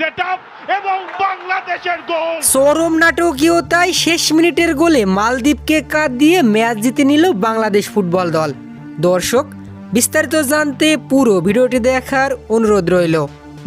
Set এবং বাংলাদেশের নাটকীয়তায় শেষ মিনিটের গোলে মালদ্বীপকে কাঁধ দিয়ে ম্যাচ জিতে নিল বাংলাদেশ ফুটবল দল। দর্শক, বিস্তারিত জানতে পুরো ভিডিওটি দেখার অনুরোধ রইল।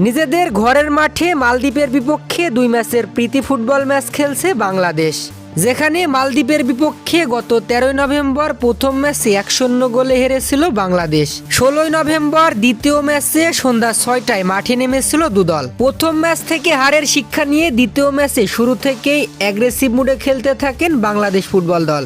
নিজেদের ঘরের মাঠে মালদ্বীপের বিপক্ষে দুই ম্যাচের প্রীতি ফুটবল ম্যাচ খেলছে বাংলাদেশ। যেখানে মালদ্বীপের বিপক্ষে গত তেরোই নভেম্বর প্রথম ম্যাচে এক শূন্য গোলে হেরেছিল বাংলাদেশ। ষোলোই নভেম্বর দ্বিতীয় ম্যাচে সন্ধ্যা ছয়টায় মাঠে নেমেছিল দুদল। প্রথম ম্যাচ থেকে হারের শিক্ষা নিয়ে দ্বিতীয় ম্যাচে শুরু থেকেই অ্যাগ্রেসিভ মুডে খেলতে থাকেন বাংলাদেশ ফুটবল দল।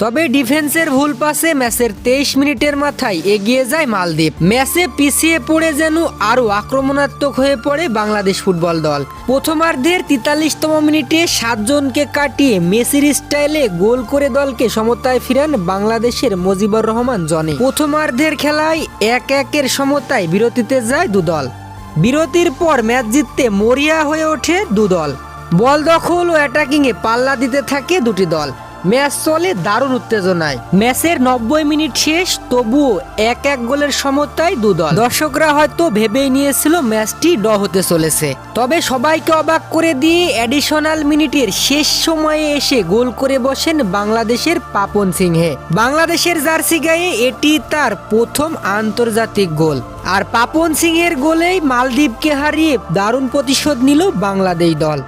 তবে ডিফেন্সের ভুল পাসে ম্যাচের তেইশ মিনিটের মাথায় এগিয়ে যায় মালদ্বীপ। ম্যাচে পিছিয়ে পড়ে যেন আরও আক্রমণাত্মক হয়ে পড়ে বাংলাদেশ ফুটবল দল। প্রথমার্ধের তেতাল্লিশতম মিনিটে সাতজনকে কাটিয়ে মেসির স্টাইলে গোল করে দলকে সমতায় ফিরান বাংলাদেশের মুজিবুর রহমান জনে। প্রথমার্ধের খেলায় এক একের সমতায় বিরতিতে যায় দুদল। বিরতির পর ম্যাচ জিততে মরিয়া হয়ে ওঠে দুদল। বল দখল ও অ্যাটাকিংয়ে পাল্লা দিতে থাকে দুটি দল। ম্যাচ চলে দারুণ উত্তেজনায়। ম্যাচের নব্বই মিনিট শেষ, তবুও এক এক গোলের সমতায় দুদল দর্শকরা হয়তো ভেবেই নিয়েছিল ম্যাচটি ড হতে চলেছে। তবে সবাইকে অবাক করে দিয়ে অ্যাডিশনাল মিনিটের শেষ সময়ে এসে গোল করে বসেন বাংলাদেশের পাপন সিংহে। বাংলাদেশের জার্সি গায়ে এটি তার প্রথম আন্তর্জাতিক গোল। আর পাপন সিংহের গোলেই মালদ্বীপকে হারিয়ে দারুণ প্রতিশোধ নিল বাংলাদেশ দল।